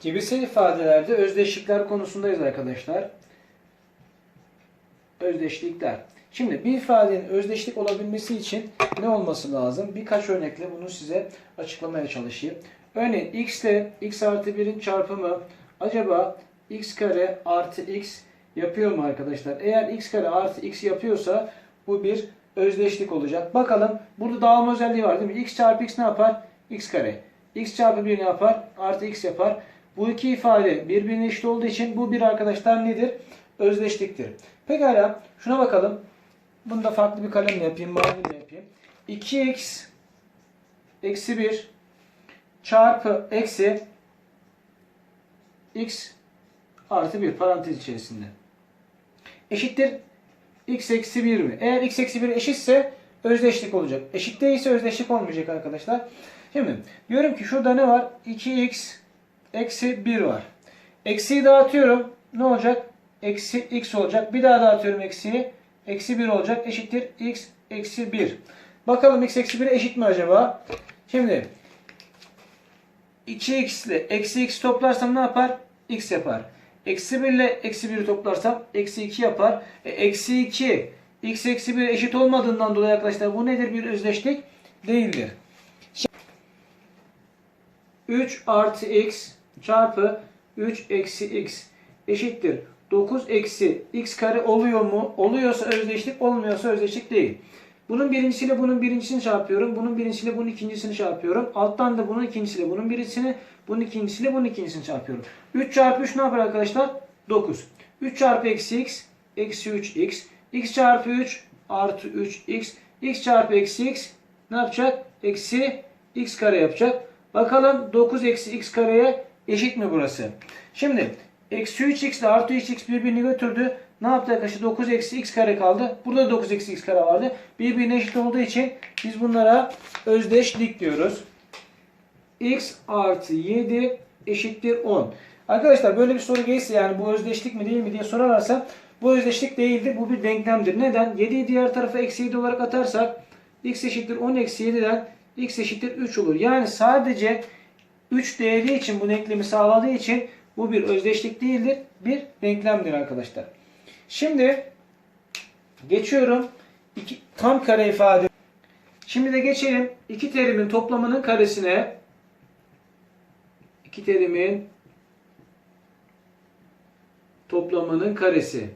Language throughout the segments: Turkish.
Cebirsel ifadelerde özdeşlikler konusundayız arkadaşlar. Özdeşlikler. Şimdi bir ifadenin özdeşlik olabilmesi için ne olması lazım? Birkaç örnekle bunu size açıklamaya çalışayım. Örneğin x ile x artı 1'in çarpımı acaba x kare artı x yapıyor mu arkadaşlar? Eğer x kare artı x yapıyorsa bu bir özdeşlik olacak. Bakalım burada dağılma özelliği var değil mi? x çarpı x ne yapar? x kare. x çarpı 1 ne yapar? Artı x yapar. Bu iki ifade birbirine eşit olduğu için bu bir arkadaşlar nedir? Özdeşliktir. Pekala şuna bakalım. Bunu da farklı bir kalemle yapayım, maviyle yapayım. 2x eksi 1 çarpı eksi x artı 1 parantez içerisinde. Eşittir x eksi 1 mi? Eğer x eksi 1 eşitse özdeşlik olacak. Eşit değilse özdeşlik olmayacak arkadaşlar. Şimdi diyorum ki şurada ne var? 2x eksi 1 var. Eksiyi dağıtıyorum. Ne olacak? Eksi x olacak. Bir daha dağıtıyorum eksiyi. Eksi 1 olacak. Eşittir x eksi 1. Bakalım x eksi 1 eşit mi acaba? Şimdi 2x ile eksi x toplarsam ne yapar? x yapar. Eksi 1 ile eksi 1'i toplarsam eksi 2 yapar. E, eksi 2 x eksi 1 eşit olmadığından dolayı arkadaşlar bu nedir? Bir özdeşlik değildir. 3 artı x çarpı 3 eksi x eşittir. 9 eksi x kare oluyor mu? Oluyorsa özdeşlik, olmuyorsa özdeşlik değil. Bunun birincisiyle bunun birincisini çarpıyorum. Bunun birincisiyle bunun ikincisini çarpıyorum. Alttan da bunun ikincisiyle bunun birincisini, bunun ikincisiyle bunun ikincisini çarpıyorum. 3 çarpı 3 ne yapar arkadaşlar? 9. 3 çarpı eksi x, eksi 3x. x çarpı 3 artı 3x. x çarpı eksi x ne yapacak? Eksi x kare yapacak. Bakalım 9 eksi x kareye eşit mi burası? Şimdi eksi 3x ile artı 3x birbirini götürdü. Ne yaptı arkadaşlar? 9 eksi x kare kaldı. Burada da 9 eksi x kare vardı. Birbirine eşit olduğu için biz bunlara özdeşlik diyoruz. x artı 7 eşittir 10. Arkadaşlar böyle bir soru gelirse yani bu özdeşlik mi değil mi diye sorarlarsa bu özdeşlik değildir. Bu bir denklemdir. Neden? 7'yi diğer tarafa eksi 7 olarak atarsak x eşittir 10 eksi 7'den x eşittir 3 olur. Yani sadece 3 değeri için bu denklemi sağladığı için bu bir özdeşlik değildir. Bir denklemdir arkadaşlar. Şimdi geçiyorum iki, tam kare ifade. Şimdi de geçelim iki terimin toplamının karesine. İki terimin toplamının karesi.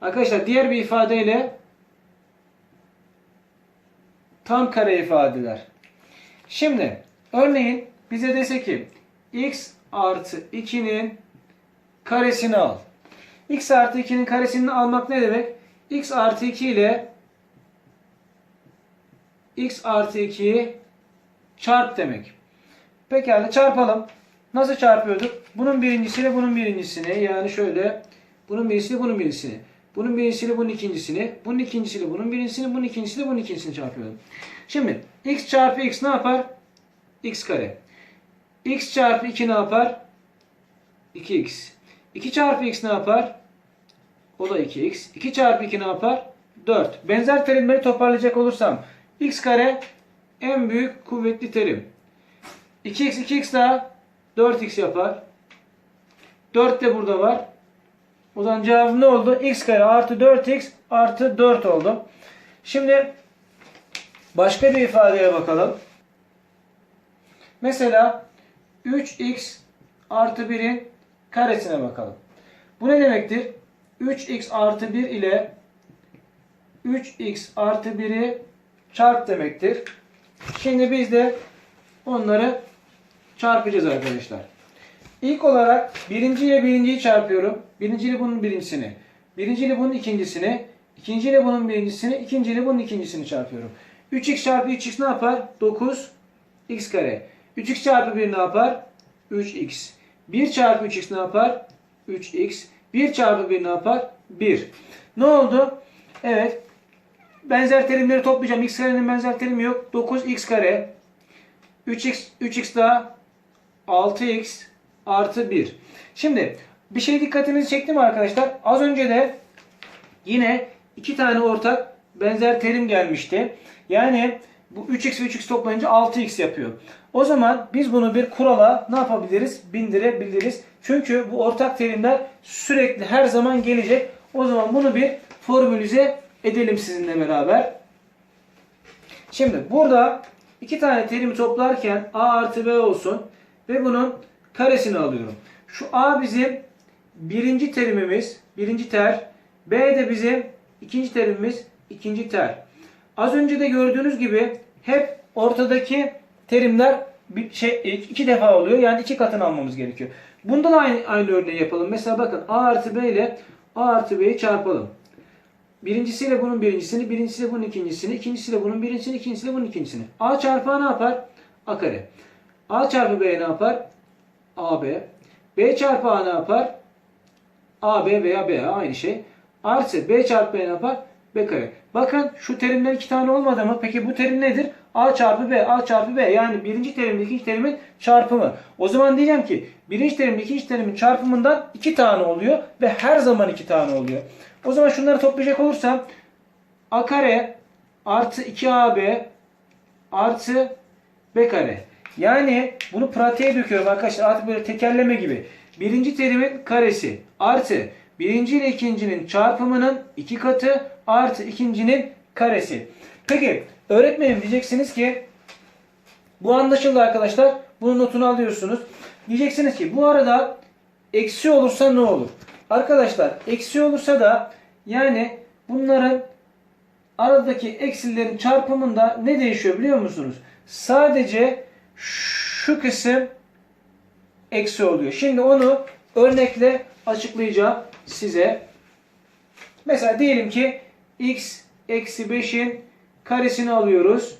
Arkadaşlar diğer bir ifadeyle tam kare ifadeler. Şimdi örneğin bize dese ki x artı 2'nin karesini al. x artı 2'nin karesini almak ne demek? x artı 2 ile x artı 2'yi çarp demek. Pekala çarpalım. Nasıl çarpıyorduk? Bunun birincisiyle bunun birincisini yani şöyle bunun birincisiyle bunun birincisini. Bunun birincisiyle bunun ikincisini, bunun ikincisiyle bunun birincisini, bunun ikincisiyle bunun ikincisini çarpıyordum. Şimdi x çarpı x ne yapar? x kare. X çarpı 2 ne yapar? 2x. 2 çarpı x ne yapar? O da 2x. 2 çarpı 2 ne yapar? 4. Benzer terimleri toparlayacak olursam x kare en büyük kuvvetli terim. 2x 2x daha 4x yapar. 4 de burada var. O zaman cevabım ne oldu? x kare artı 4x artı 4 oldu. Şimdi başka bir ifadeye bakalım. Mesela 3x artı 1'in karesine bakalım. Bu ne demektir? 3x artı 1 ile 3x artı 1'i çarp demektir. Şimdi biz de onları çarpacağız arkadaşlar. İlk olarak birinciyle birinciyi çarpıyorum. Birinciyle bunun birincisini. Birinciyle bunun ikincisini. ikinciyle bunun birincisini. ikinciyle bunun ikincisini çarpıyorum. 3x çarpı 3x ne yapar? 9 x kare. 3x çarpı 1 ne yapar? 3x. 1 çarpı 3x ne yapar? 3x. 1 çarpı 1 ne yapar? 1. Ne oldu? Evet. Benzer terimleri toplayacağım. x karenin benzer terimi yok. 9x kare. 3x, 3x daha 6x artı 1. Şimdi bir şey dikkatinizi çekti mi arkadaşlar? Az önce de yine iki tane ortak benzer terim gelmişti. Yani Bu 3x ve 3x toplayınca 6x yapıyor. O zaman biz bunu bir kurala ne yapabiliriz? Bindirebiliriz. Çünkü bu ortak terimler sürekli her zaman gelecek. O zaman bunu bir formülize edelim sizinle beraber. Şimdi burada iki tane terimi toplarken a artı b olsun ve bunun karesini alıyorum. Şu a bizim birinci terimimiz, birinci ter. B de bizim ikinci terimimiz, ikinci ter. Az önce de gördüğünüz gibi hep ortadaki terimler bir şey iki defa oluyor. Yani iki katını almamız gerekiyor. Bunda da aynı, aynı örneği yapalım. Mesela bakın a artı b ile a artı b'yi çarpalım. Birincisiyle bunun birincisini, birincisiyle bunun ikincisini, ikincisiyle bunun birincisini, ikincisiyle bunun ikincisini. A çarpı A ne yapar? A kare. A çarpı B ne yapar? AB. B çarpı A ne yapar? AB veya BA aynı şey. Artı B çarpı B ne yapar? B kare. Bakın şu terimler iki tane olmadı mı? Peki bu terim nedir? A çarpı B, A çarpı B. Yani birinci terimle ikinci terimin çarpımı. O zaman diyeceğim ki birinci terimle ikinci terimin çarpımından iki tane oluyor ve her zaman iki tane oluyor. O zaman şunları toplayacak olursam A kare artı 2AB artı B kare. Yani bunu pratiğe döküyorum arkadaşlar. Artık böyle tekerleme gibi. Birinci terimin karesi artı birinci ile ikincinin çarpımının iki katı artı ikincinin karesi. Peki öğretmenim diyeceksiniz ki bu anlaşıldı arkadaşlar. Bunun notunu alıyorsunuz. Diyeceksiniz ki bu arada eksi olursa ne olur? Arkadaşlar eksi olursa da yani bunların aradaki eksilerin çarpımında ne değişiyor biliyor musunuz? Sadece şu kısım eksi oluyor. Şimdi onu örnekle açıklayacağım size. Mesela diyelim ki x eksi 5'in karesini alıyoruz.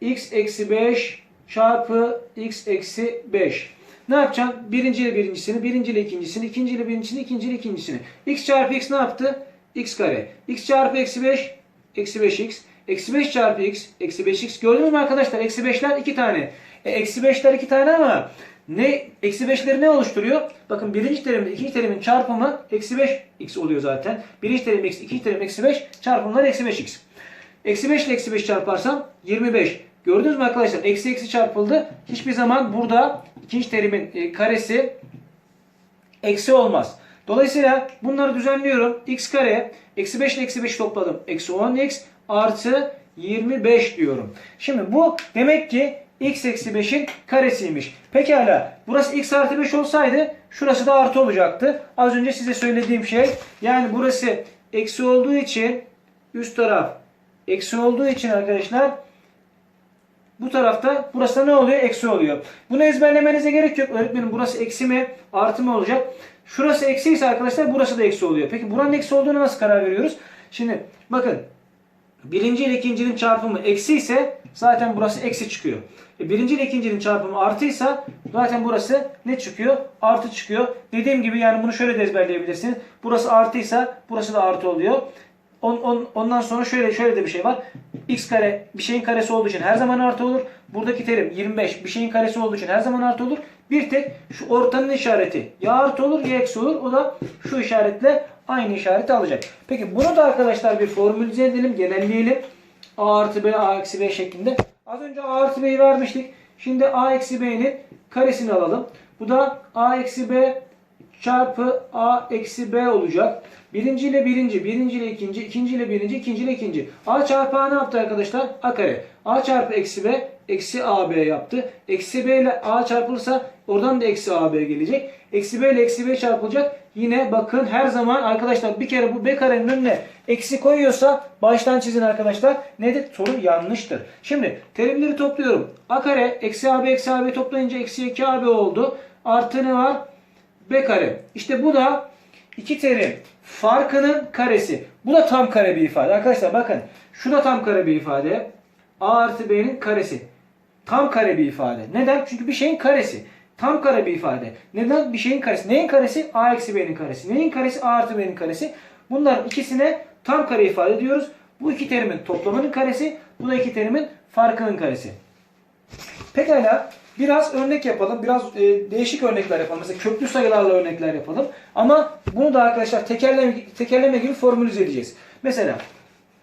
x eksi 5 çarpı x eksi 5. Ne yapacağım? Birinci ile birincisini, birinci ile ikincisini, ikinci ile birincisini, ikinci ile ikincisini. x çarpı x ne yaptı? x kare. x çarpı eksi 5, eksi 5x. Eksi 5 çarpı x, eksi 5x. Gördünüz mü arkadaşlar? Eksi 5'ler 2 tane. E, eksi 5'ler 2 tane ama ne eksi 5'leri ne oluşturuyor? Bakın birinci terimle ikinci terimin çarpımı eksi 5x oluyor zaten. Birinci terim x, ikinci terim eksi 5 çarpımları eksi 5x. Eksi 5 ile eksi 5 çarparsam 25. Gördünüz mü arkadaşlar? Eksi eksi çarpıldı. Hiçbir zaman burada ikinci terimin e, karesi eksi olmaz. Dolayısıyla bunları düzenliyorum. x kare eksi 5 ile eksi 5 topladım. Eksi 10x artı 25 diyorum. Şimdi bu demek ki x eksi 5'in karesiymiş. Pekala burası x artı 5 olsaydı şurası da artı olacaktı. Az önce size söylediğim şey yani burası eksi olduğu için üst taraf eksi olduğu için arkadaşlar bu tarafta burası da ne oluyor? Eksi oluyor. Bunu ezberlemenize gerek yok. Öğretmenim burası eksi mi artı mı olacak? Şurası eksi ise arkadaşlar burası da eksi oluyor. Peki buranın eksi olduğunu nasıl karar veriyoruz? Şimdi bakın birinci ile ikincinin çarpımı eksi ise zaten burası eksi çıkıyor. E, birinci ile ikincinin çarpımı artıysa zaten burası ne çıkıyor? Artı çıkıyor. Dediğim gibi yani bunu şöyle de ezberleyebilirsiniz. Burası artıysa burası da artı oluyor. On, on, ondan sonra şöyle şöyle de bir şey var. X kare bir şeyin karesi olduğu için her zaman artı olur. Buradaki terim 25 bir şeyin karesi olduğu için her zaman artı olur. Bir tek şu ortanın işareti ya artı olur ya eksi olur. O da şu işaretle aynı işareti alacak. Peki bunu da arkadaşlar bir formülize edelim, genelleyelim. A artı B, A eksi B şeklinde. Az önce A artı B'yi vermiştik. Şimdi A eksi B'nin karesini alalım. Bu da A eksi B çarpı A eksi B olacak. Birinci ile birinci, birinci ile ikinci, ikinci ile birinci, ikinci ile ikinci. A çarpı A ne yaptı arkadaşlar? A kare. A çarpı eksi B, eksi AB yaptı. Eksi B ile A çarpılırsa oradan da eksi AB gelecek. Eksi B ile eksi B çarpılacak. Yine bakın her zaman arkadaşlar bir kere bu B karenin önüne eksi koyuyorsa baştan çizin arkadaşlar. Nedir? Soru yanlıştır. Şimdi terimleri topluyorum. A kare eksi AB eksi AB toplayınca eksi 2 AB oldu. Artı ne var? B kare. İşte bu da iki terim farkının karesi. Bu da tam kare bir ifade. Arkadaşlar bakın. Şu da tam kare bir ifade. A artı B'nin karesi. Tam kare bir ifade. Neden? Çünkü bir şeyin karesi. Tam kare bir ifade. Neden? Bir şeyin karesi. Neyin karesi? A eksi B'nin karesi. Neyin karesi? A artı B'nin karesi. Bunların ikisine tam kare ifade diyoruz. Bu iki terimin toplamının karesi. Bu da iki terimin farkının karesi. Pekala biraz örnek yapalım. Biraz e, değişik örnekler yapalım. Mesela köklü sayılarla örnekler yapalım. Ama bunu da arkadaşlar tekerleme, tekerleme gibi formülize edeceğiz. Mesela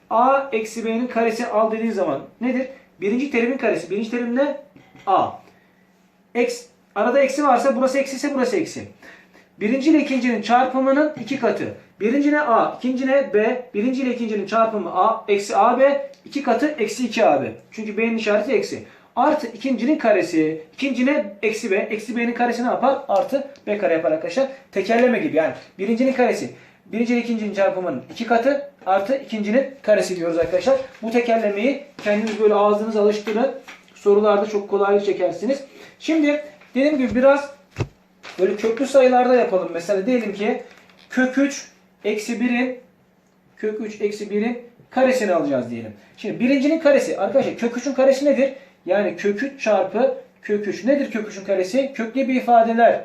a eksi b'nin karesi al dediğin zaman nedir? Birinci terimin karesi. Birinci terim ne? A. Eks, arada eksi varsa burası eksi ise burası eksi. Birinci ile ikincinin çarpımının iki katı. Birinci ne A, ikinci ne B. Birinci ile ikincinin çarpımı A, eksi AB, iki katı eksi 2AB. Çünkü B'nin işareti eksi. Artı ikincinin karesi. İkinci ne? Eksi B. Eksi B'nin karesi ne yapar? Artı B kare yapar arkadaşlar. Tekerleme gibi yani. Birincinin karesi. Birinci ile ikincinin çarpımının iki katı artı ikincinin karesi diyoruz arkadaşlar. Bu tekerlemeyi kendiniz böyle ağzınıza alıştırın. Sorularda çok kolaylık çekersiniz. Şimdi dediğim gibi biraz böyle köklü sayılarda yapalım. Mesela diyelim ki kök 3 eksi 1'in kök 3 eksi 1'in karesini alacağız diyelim. Şimdi birincinin karesi arkadaşlar kök 3'ün karesi nedir? Yani kök 3 çarpı kök 3 nedir kök 3'ün karesi? Köklü bir ifadeler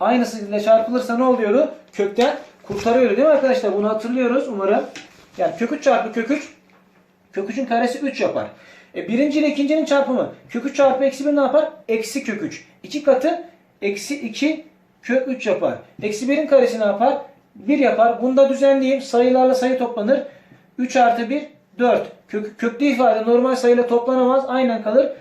aynısıyla çarpılırsa ne oluyordu? Kökten kurtarıyordu değil mi arkadaşlar? Bunu hatırlıyoruz umarım. Yani kök 3 çarpı kök 3 kök 3'ün karesi 3 yapar. E, birinci ile ikincinin çarpımı kök 3 çarpı eksi 1 ne yapar? Eksi kök 3. 2 katı eksi 2 kök 3 yapar. Eksi 1'in karesi ne yapar? 1 yapar. Bunu da düzenleyeyim. Sayılarla sayı toplanır. 3 artı 1 4. Kök, köklü ifade normal sayıyla toplanamaz. Aynen kalır.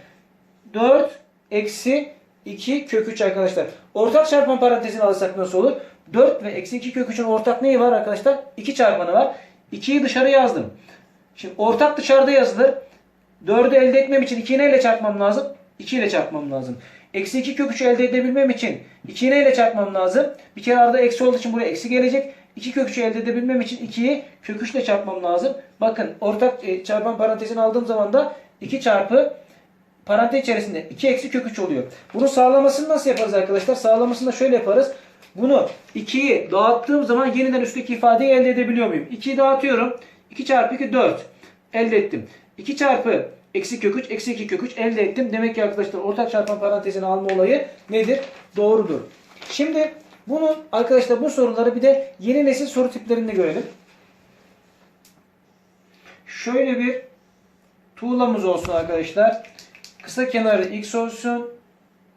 4 eksi 2 kök 3 arkadaşlar. Ortak çarpan parantezini alırsak nasıl olur? 4 ve eksi 2 kök 3'ün ortak neyi var arkadaşlar? 2 çarpanı var. 2'yi dışarı yazdım. Şimdi ortak dışarıda yazılır. 4'ü elde etmem için 2'yi neyle çarpmam lazım? 2 ile çarpmam lazım. Eksi 2 kök 3'ü elde edebilmem için 2'yi neyle çarpmam lazım? Bir kere arada eksi olduğu için buraya eksi gelecek. 2 kök 3'ü elde edebilmem için 2'yi kök 3 ile çarpmam lazım. Bakın ortak e, çarpan parantezini aldığım zaman da 2 çarpı parantez içerisinde 2 eksi kök 3 oluyor. Bunun sağlamasını nasıl yaparız arkadaşlar? Sağlamasını da şöyle yaparız. Bunu 2'yi dağıttığım zaman yeniden üstteki ifadeyi elde edebiliyor muyum? 2'yi dağıtıyorum. 2 çarpı 2 4. Elde ettim. 2 çarpı eksi kök 3 eksi 2 kök 3 elde ettim. Demek ki arkadaşlar ortak çarpan parantezini alma olayı nedir? Doğrudur. Şimdi bunun arkadaşlar bu soruları bir de yeni nesil soru tiplerinde görelim. Şöyle bir tuğlamız olsun arkadaşlar. Kısa kenarı x olsun.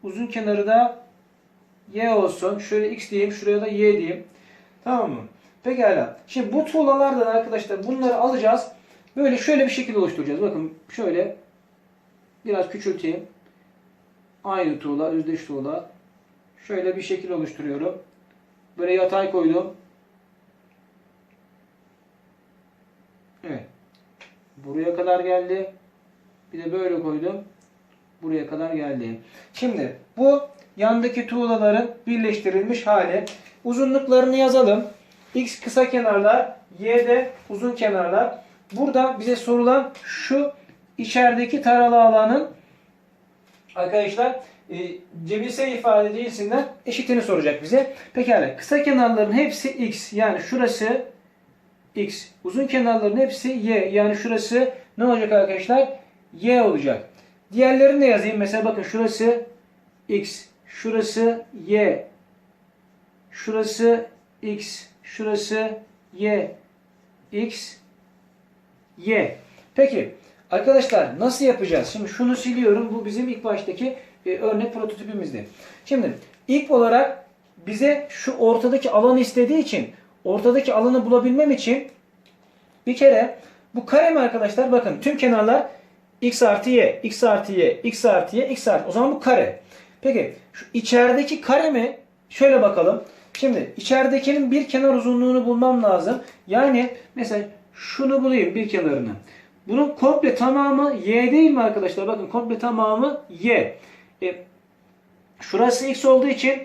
Uzun kenarı da y olsun. Şöyle x diyeyim. Şuraya da y diyeyim. Tamam mı? Pekala. Şimdi bu tuğlalardan arkadaşlar bunları alacağız. Böyle şöyle bir şekil oluşturacağız. Bakın şöyle biraz küçülteyim. Aynı tuğla, özdeş tuğla. Şöyle bir şekil oluşturuyorum. Böyle yatay koydum. Evet. Buraya kadar geldi. Bir de böyle koydum. Buraya kadar geldi. Şimdi bu yandaki tuğlaların birleştirilmiş hali. Uzunluklarını yazalım. X kısa kenarlar, Y de uzun kenarlar. Burada bize sorulan şu içerideki taralı alanın arkadaşlar e, cebirsel ifade cinsinden eşitini soracak bize. Pekala kısa kenarların hepsi x yani şurası x. Uzun kenarların hepsi y yani şurası ne olacak arkadaşlar? y olacak. Diğerlerini de yazayım. Mesela bakın şurası x, şurası y, şurası x, şurası y, x, y. Peki arkadaşlar nasıl yapacağız? Şimdi şunu siliyorum. Bu bizim ilk baştaki e, örnek prototipimizdi. Şimdi ilk olarak bize şu ortadaki alanı istediği için ortadaki alanı bulabilmem için bir kere bu kare mi arkadaşlar? Bakın tüm kenarlar x artı y, x artı y, x artı y, x artı. O zaman bu kare. Peki şu içerideki kare mi? Şöyle bakalım. Şimdi içeridekinin bir kenar uzunluğunu bulmam lazım. Yani mesela şunu bulayım bir kenarını. Bunun komple tamamı y değil mi arkadaşlar? Bakın komple tamamı y. E, şurası x olduğu için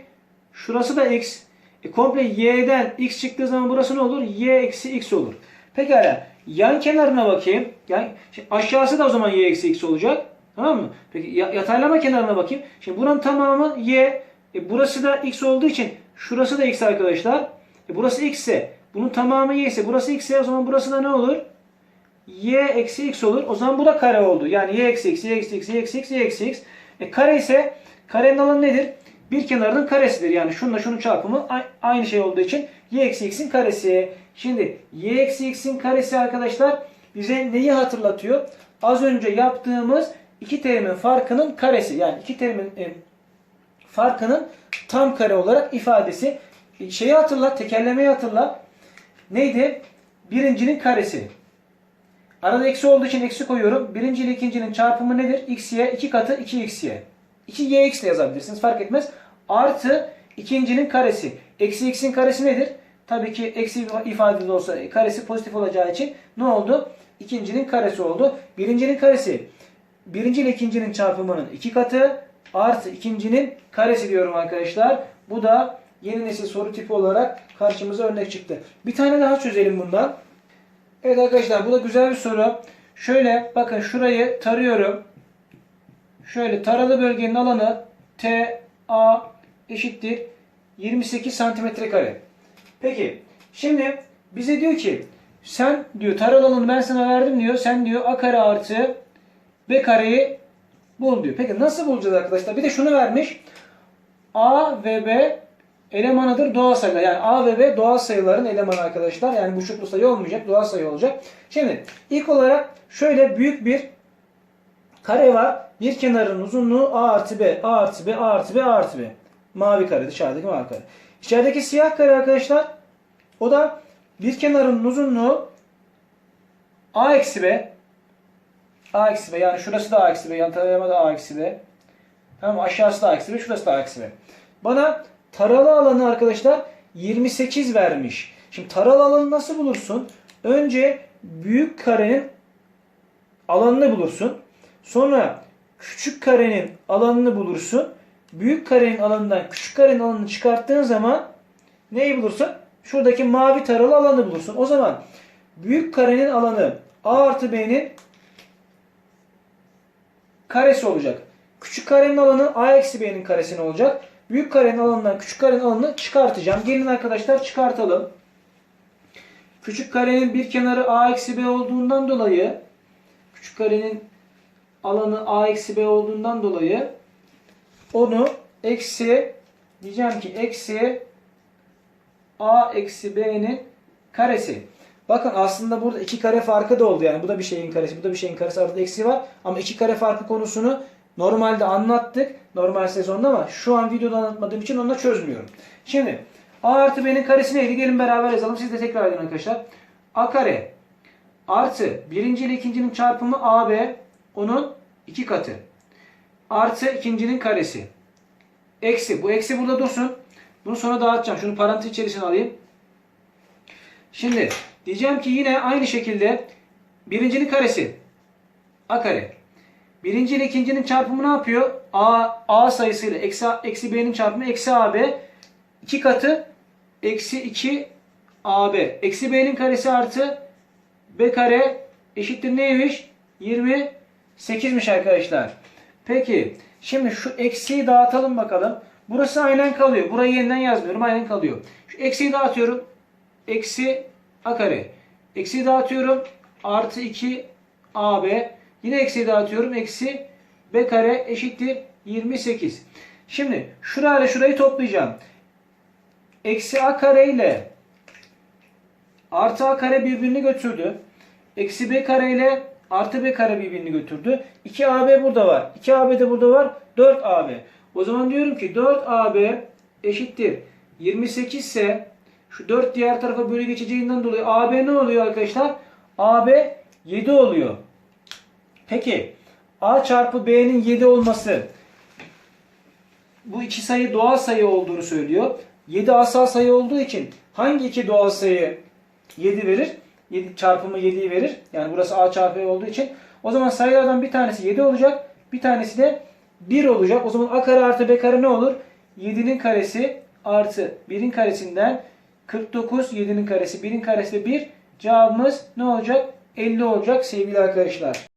şurası da x. E, komple y'den x çıktığı zaman burası ne olur? y eksi x olur. Pekala. Yan kenarına bakayım. Yani aşağısı da o zaman y eksi x olacak. Tamam mı? Peki yataylama kenarına bakayım. Şimdi buranın tamamı y. E, burası da x olduğu için şurası da x arkadaşlar. E, burası x ise bunun tamamı y ise burası x ise o zaman burası da ne olur? y eksi x olur. O zaman bu da kare oldu. Yani y eksi x, y eksi x, y eksi x, y eksi x. E, kare ise karenin alanı nedir? Bir kenarının karesidir. Yani şununla şunun çarpımı aynı şey olduğu için y eksi x'in karesi. Şimdi y eksi x'in karesi arkadaşlar bize neyi hatırlatıyor? Az önce yaptığımız iki terimin farkının karesi. Yani iki terimin e, farkının tam kare olarak ifadesi. E, şeyi hatırla, tekerlemeyi hatırla. Neydi? Birincinin karesi. Arada eksi olduğu için eksi koyuyorum. Birinci ile ikincinin çarpımı nedir? xy 2 katı 2xy. 2gx de yazabilirsiniz fark etmez. Artı ikincinin karesi. Eksi x'in karesi nedir? Tabii ki eksi ifadede olsa karesi pozitif olacağı için ne oldu? İkincinin karesi oldu. Birincinin karesi. Birinci ile ikincinin çarpımının iki katı artı ikincinin karesi diyorum arkadaşlar. Bu da yeni nesil soru tipi olarak karşımıza örnek çıktı. Bir tane daha çözelim bundan. Evet arkadaşlar bu da güzel bir soru. Şöyle bakın şurayı tarıyorum. Şöyle taralı bölgenin alanı T A eşittir 28 santimetre kare. Peki şimdi bize diyor ki sen diyor taralı alanı ben sana verdim diyor. Sen diyor A kare artı B kareyi bul diyor. Peki nasıl bulacağız arkadaşlar? Bir de şunu vermiş. A ve B elemanıdır doğal sayılar. Yani A ve B doğal sayıların elemanı arkadaşlar. Yani buçuklu sayı olmayacak. Doğal sayı olacak. Şimdi ilk olarak şöyle büyük bir kare var. Bir kenarın uzunluğu A artı B, A artı B, A artı B, A artı B. Mavi kare dışarıdaki mavi kare. İçerideki siyah kare arkadaşlar o da bir kenarın uzunluğu A eksi B. A eksi B yani şurası da A eksi B. Yan tarafıma da A eksi B. Tamam aşağısı da A eksi B. Şurası da A eksi B. Bana taralı alanı arkadaşlar 28 vermiş. Şimdi taralı alanı nasıl bulursun? Önce büyük karenin alanını bulursun. Sonra küçük karenin alanını bulursun. Büyük karenin alanından küçük karenin alanını çıkarttığın zaman neyi bulursun? Şuradaki mavi taralı alanı bulursun. O zaman büyük karenin alanı A artı B'nin karesi olacak. Küçük karenin alanı A eksi B'nin karesine olacak. Büyük karenin alanından küçük karenin alanını çıkartacağım. Gelin arkadaşlar çıkartalım. Küçük karenin bir kenarı A eksi B olduğundan dolayı küçük karenin alanı A eksi B olduğundan dolayı onu eksi diyeceğim ki eksi A eksi B'nin karesi. Bakın aslında burada iki kare farkı da oldu yani. Bu da bir şeyin karesi, bu da bir şeyin karesi. Arada eksi var. Ama iki kare farkı konusunu normalde anlattık. Normal sezonda ama şu an videoda anlatmadığım için onu da çözmüyorum. Şimdi A artı B'nin karesi neydi? Gelin beraber yazalım. Siz de tekrar edin arkadaşlar. A kare artı birinci ile ikincinin çarpımı AB onun iki katı. Artı ikincinin karesi. Eksi. Bu eksi burada dursun. Bunu sonra dağıtacağım. Şunu parantez içerisine alayım. Şimdi diyeceğim ki yine aynı şekilde birincinin karesi. A kare. Birinci ile ikincinin çarpımı ne yapıyor? A, A sayısıyla eksi, eksi B'nin çarpımı eksi AB. iki katı eksi 2 AB. Eksi B'nin karesi artı B kare eşittir neymiş? 28'miş arkadaşlar. Peki şimdi şu eksiyi dağıtalım bakalım. Burası aynen kalıyor. Burayı yeniden yazmıyorum. Aynen kalıyor. Şu eksiyi dağıtıyorum. Eksi A kare. Eksiyi dağıtıyorum. Artı 2 AB. Yine eksiyi dağıtıyorum. Eksi B kare eşittir 28. Şimdi şurayla şurayı toplayacağım. Eksi A kare ile artı A kare birbirini götürdü. Eksi B kare ile artı B kare birbirini götürdü. 2AB burada var. 2AB de burada var. 4AB. O zaman diyorum ki 4AB eşittir 28 ise şu 4 diğer tarafa bölü geçeceğinden dolayı AB ne oluyor arkadaşlar? AB 7 oluyor. Peki A çarpı B'nin 7 olması bu iki sayı doğal sayı olduğunu söylüyor. 7 asal sayı olduğu için hangi iki doğal sayı 7 verir? 7 çarpımı 7'yi verir. Yani burası A çarpı B olduğu için. O zaman sayılardan bir tanesi 7 olacak. Bir tanesi de 1 olacak. O zaman A kare artı B kare ne olur? 7'nin karesi artı 1'in karesinden 49, 7'nin karesi, 1'in karesi de 1. Cevabımız ne olacak? 50 olacak sevgili arkadaşlar.